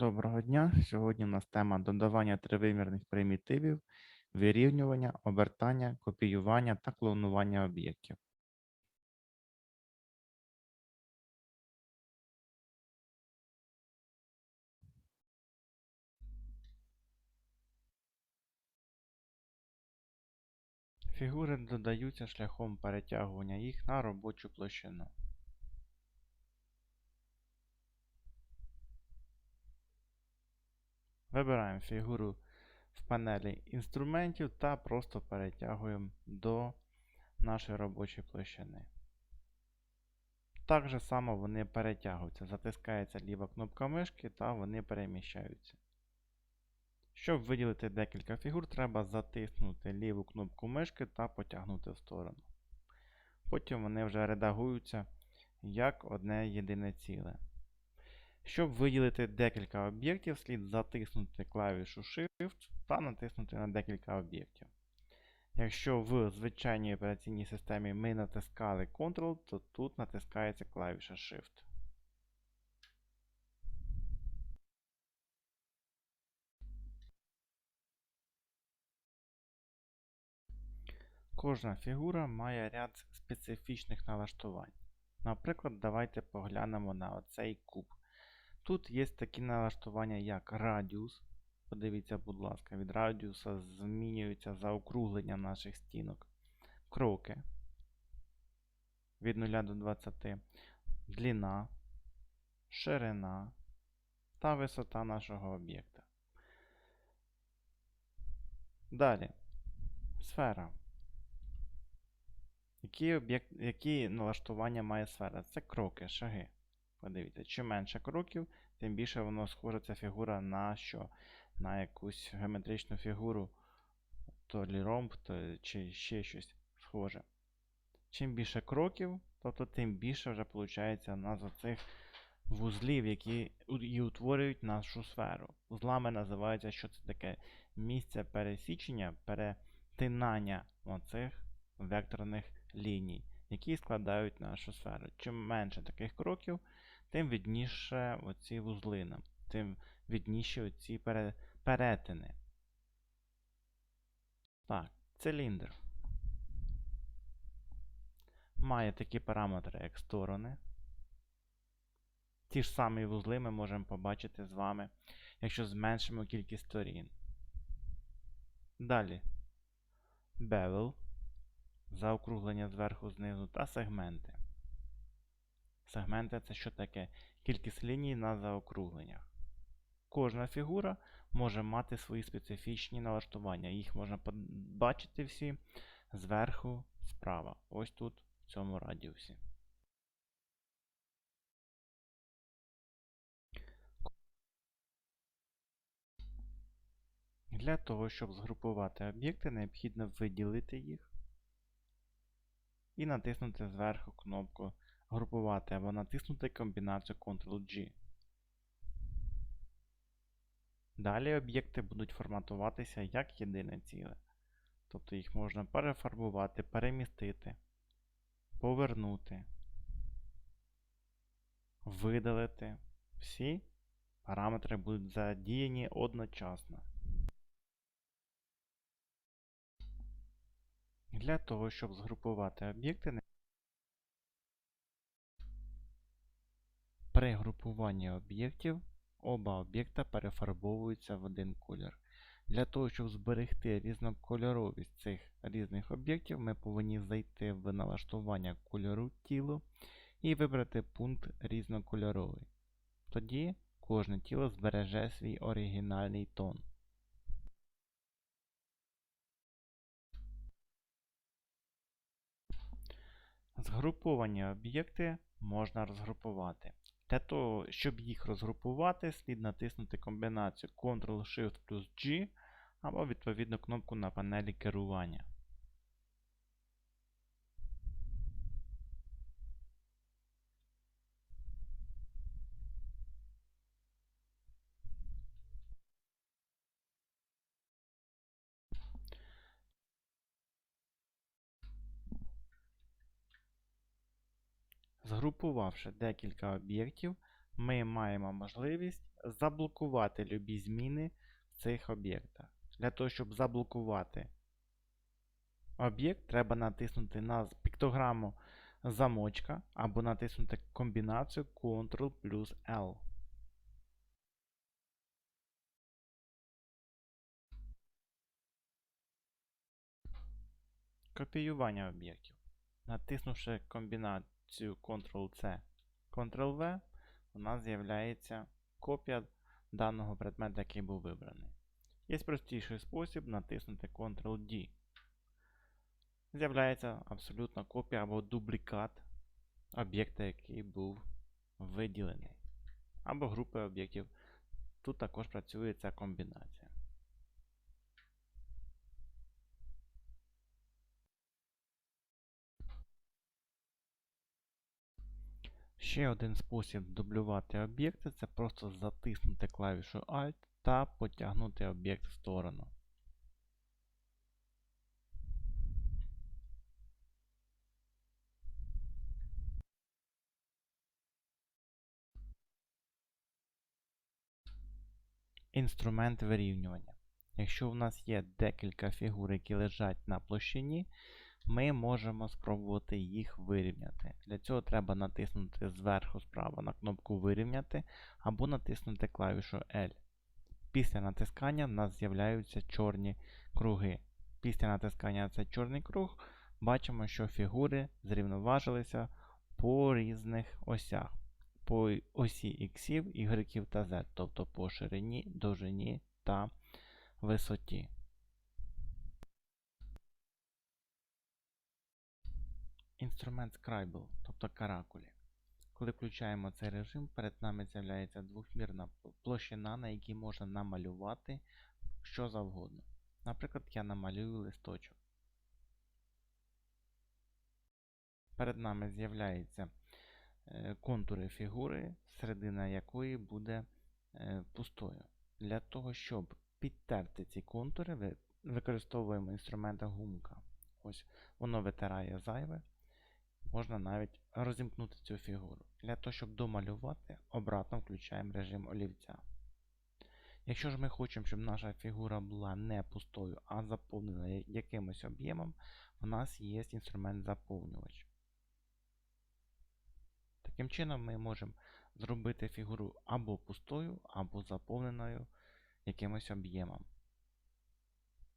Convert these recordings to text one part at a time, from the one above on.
Доброго дня! Сьогодні у нас тема додавання тривимірних примітивів, вирівнювання, обертання, копіювання та клонування об'єктів. Фігури додаються шляхом перетягування їх на робочу площину. Вибираємо фігуру в панелі інструментів та просто перетягуємо до нашої робочої площини. Так же само вони перетягуються. Затискається ліва кнопка мишки та вони переміщаються. Щоб виділити декілька фігур, треба затиснути ліву кнопку мишки та потягнути в сторону. Потім вони вже редагуються як одне єдине ціле. Щоб виділити декілька об'єктів, слід затиснути клавішу Shift та натиснути на декілька об'єктів. Якщо в звичайній операційній системі ми натискали Ctrl, то тут натискається клавіша Shift. Кожна фігура має ряд специфічних налаштувань. Наприклад, давайте поглянемо на оцей куб. Тут є такі налаштування, як радіус. Подивіться, будь ласка, від радіуса змінюється заокруглення наших стінок. Кроки від 0 до 20, длина, ширина та висота нашого об'єкта. Далі. Сфера. Які, які налаштування має сфера? Це кроки, шаги. Подивіться, чим менше кроків, тим більше воно схоже ця фігура на що? На якусь геометричну фігуру, то лі ромб, то чи ще щось схоже. Чим більше кроків, тобто тим більше вже виходить назва цих вузлів, які і утворюють нашу сферу. Узлами називається, що це таке місце пересічення, перетинання оцих векторних ліній, які складають нашу сферу. Чим менше таких кроків, тим відніше оці вузлини, тим відніші оці перетини. Так, циліндр. Має такі параметри, як сторони. Ті ж самі вузли ми можемо побачити з вами, якщо зменшимо кількість сторін. Далі. Bevel заокруглення зверху знизу та сегменти. Сегменти це що таке? Кількість ліній на заокругленнях. Кожна фігура може мати свої специфічні налаштування. Їх можна побачити всі зверху справа. Ось тут, в цьому радіусі. Для того, щоб згрупувати об'єкти, необхідно виділити їх і натиснути зверху кнопку Групувати або натиснути комбінацію Ctrl-G. Далі об'єкти будуть форматуватися як єдине ціле. Тобто їх можна перефарбувати, перемістити, повернути, видалити. Всі параметри будуть задіяні одночасно. Для того, щоб згрупувати об'єкти, при групуванні об'єктів оба об'єкта перефарбовуються в один колір. Для того, щоб зберегти різнокольоровість цих різних об'єктів, ми повинні зайти в налаштування кольору тілу і вибрати пункт різнокольоровий. Тоді кожне тіло збереже свій оригінальний тон. Згруповані об'єкти можна розгрупувати. Для того, щоб їх розгрупувати, слід натиснути комбінацію Ctrl-Shift плюс G або відповідну кнопку на панелі керування. Згрупувавши декілька об'єктів, ми маємо можливість заблокувати любі зміни в цих об'єктах. Для того, щоб заблокувати об'єкт, треба натиснути на піктограму замочка або натиснути комбінацію Ctrl плюс L. Копіювання об'єктів. Натиснувши комбінацію Ctrl-C, Ctrl-V, у нас з'являється копія даного предмета, який був вибраний. Є простіший спосіб натиснути Ctrl-D. З'являється абсолютна копія або дублікат об'єкта, який був виділений. Або групи об'єктів. Тут також працює ця комбінація. Ще один спосіб дублювати об'єкти це просто затиснути клавішу Alt та потягнути об'єкт в сторону. Інструмент вирівнювання. Якщо в нас є декілька фігур, які лежать на площині, ми можемо спробувати їх вирівняти. Для цього треба натиснути зверху справа на кнопку Вирівняти або натиснути клавішу L. Після натискання в нас з'являються чорні круги. Після натискання на цей чорний круг бачимо, що фігури зрівноважилися по різних осях. По осі X, Y та Z, тобто по ширині, довжині та висоті. Інструмент Scribble, тобто каракулі. Коли включаємо цей режим, перед нами з'являється двохмірна площина, на якій можна намалювати що завгодно. Наприклад, я намалюю листочок. Перед нами з'являються е, контури фігури, середина якої буде е, пустою. Для того, щоб підтерти ці контури, використовуємо інструмент гумка. Ось Воно витирає зайве. Можна навіть розімкнути цю фігуру. Для того, щоб домалювати, обратно включаємо режим олівця. Якщо ж ми хочемо, щоб наша фігура була не пустою, а заповнена якимось об'ємом, у нас є інструмент заповнювач. Таким чином, ми можемо зробити фігуру або пустою, або заповненою якимось об'ємом.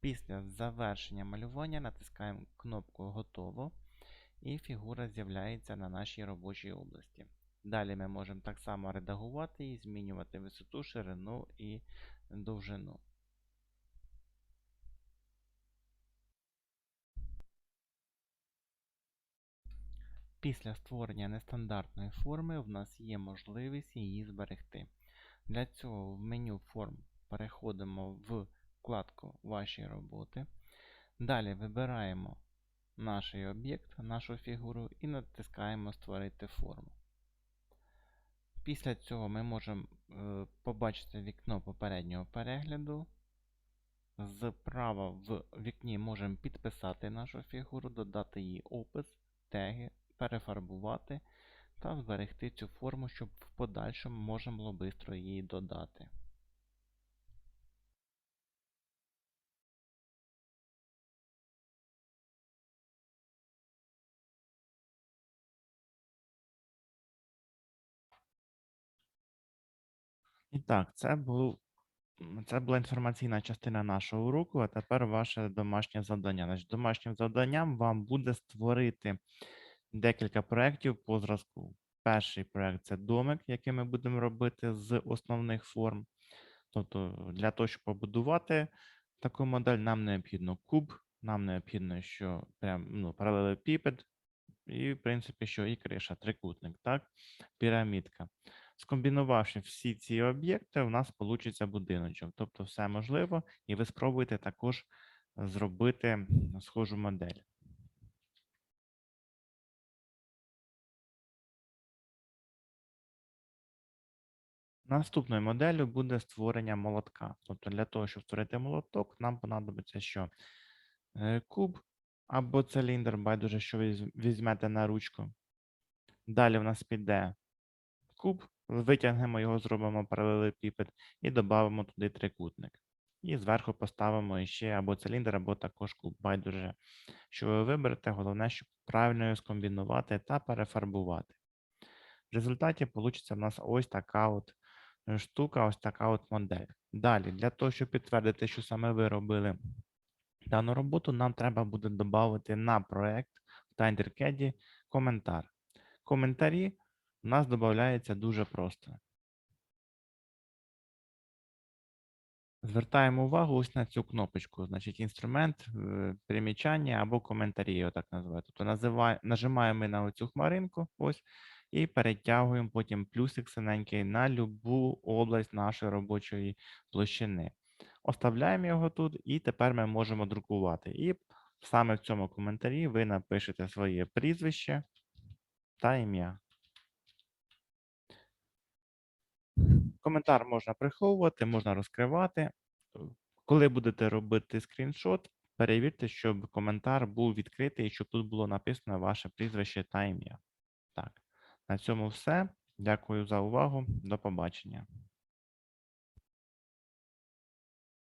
Після завершення малювання натискаємо кнопку Готово і фігура з'являється на нашій робочій області. Далі ми можемо так само редагувати і змінювати висоту, ширину і довжину. Після створення нестандартної форми в нас є можливість її зберегти. Для цього в меню форм переходимо в вкладку Ваші роботи. Далі вибираємо наш об'єкт, нашу фігуру і натискаємо Створити форму. Після цього ми можемо е, побачити вікно попереднього перегляду. Зправа в вікні можемо підписати нашу фігуру, додати її опис, теги, перефарбувати та зберегти цю форму, щоб в подальшому можна було швидко її додати. І так, це був, це була інформаційна частина нашого уроку, а тепер ваше домашнє завдання. Значить, Домашнім завданням вам буде створити декілька проєктів по зразку. Перший проєкт це домик, який ми будемо робити з основних форм. Тобто, для того, щоб побудувати таку модель, нам необхідно куб, нам необхідно, що прям ну, паралелепіпед, і, в принципі, що і криша, трикутник, так, пірамідка. Скомбінувавши всі ці об'єкти, у нас вийде будиночок. Тобто все можливо, і ви спробуєте також зробити схожу модель. Наступною моделлю буде створення молотка. Тобто для того, щоб створити молоток, нам понадобиться що? Е, куб або циліндр, байдуже, що ви візьмете на ручку. Далі в нас піде куб, Витягнемо його, зробимо паралелепіпед і додамо туди трикутник. І зверху поставимо іще або циліндр, або також куб. Байдуже, що ви виберете, головне, щоб правильно його скомбінувати та перефарбувати. В результаті вийде в нас ось така от е, штука, ось така от модель. Далі, для того, щоб підтвердити, що саме ви робили дану роботу, нам треба буде додати на проект в TinderCAD коментар. Коментарі у нас додаються дуже просто. Звертаємо увагу ось на цю кнопочку, значить інструмент, е, примічання або коментарі, його так називають. Тобто називає, нажимаємо ми на оцю хмаринку, ось, і перетягуємо потім плюсик синенький на любу область нашої робочої площини. Оставляємо його тут, і тепер ми можемо друкувати. І саме в цьому коментарі ви напишете своє прізвище та ім'я. Коментар можна приховувати, можна розкривати. Е, Коли будете робити скріншот, перевірте, щоб коментар був відкритий, щоб тут було написано ваше прізвище та ім'я. Так, на цьому все. Дякую за увагу. До побачення.